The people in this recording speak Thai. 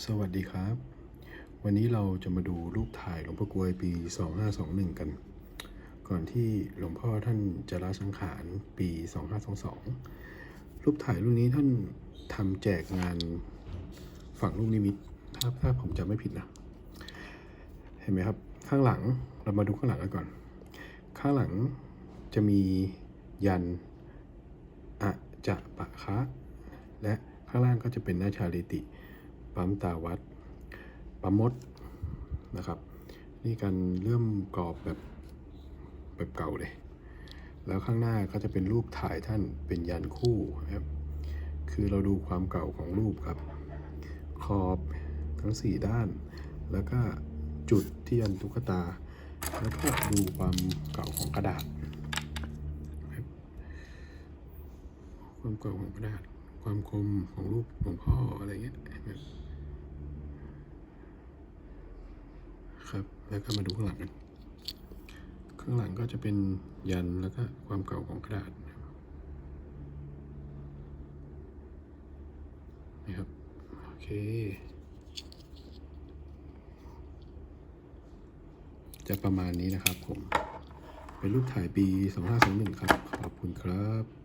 สวัสดีครับ วันนี้เราจะมาดูรูปถ่ายหลวงพ่อกวยปี 2521 กัน ก่อนที่หลวงพ่อท่านจะละสังขารปี 2522 รูปถ่ายรุ่นนี้ท่านทำแจกงานฝั่งลูกนิมิตถ้าถ้าผมจำไม่ผิดนะ เห็นไหมครับ ข้างหลังเรามาดูข้างหลังกันก่อน ข้างหลังจะมียันอะจะปะคะ และข้างล่างก็จะเป็นหน้าชาลิติ ปั๊มตาวัด ปั๊มมดนะครับ นี่การเริ่มกรอบแบบแบบเก่าเลย แล้วข้างหน้าก็จะเป็นรูปถ่ายท่านเป็นยันคู่ครับ คือเราดูความเก่าของรูปครับ ขอบทั้งสี่ด้าน แล้วก็จุดที่ยันตุ๊กตา แล้วก็ดูความเก่าของกระดาษ ความเก่าของกระดาษ ความคมของรูปหลวงพ่ออะไรเงี้ยครับครับ แล้วก็มาดูข้างหลังกัน ข้างหลังก็จะเป็นยันแล้วก็ความเก่าของกระดาษนะครับ โอเค จะประมาณนี้นะครับผม เป็นรูปถ่ายปี 2521 ครับ ขอบคุณครับ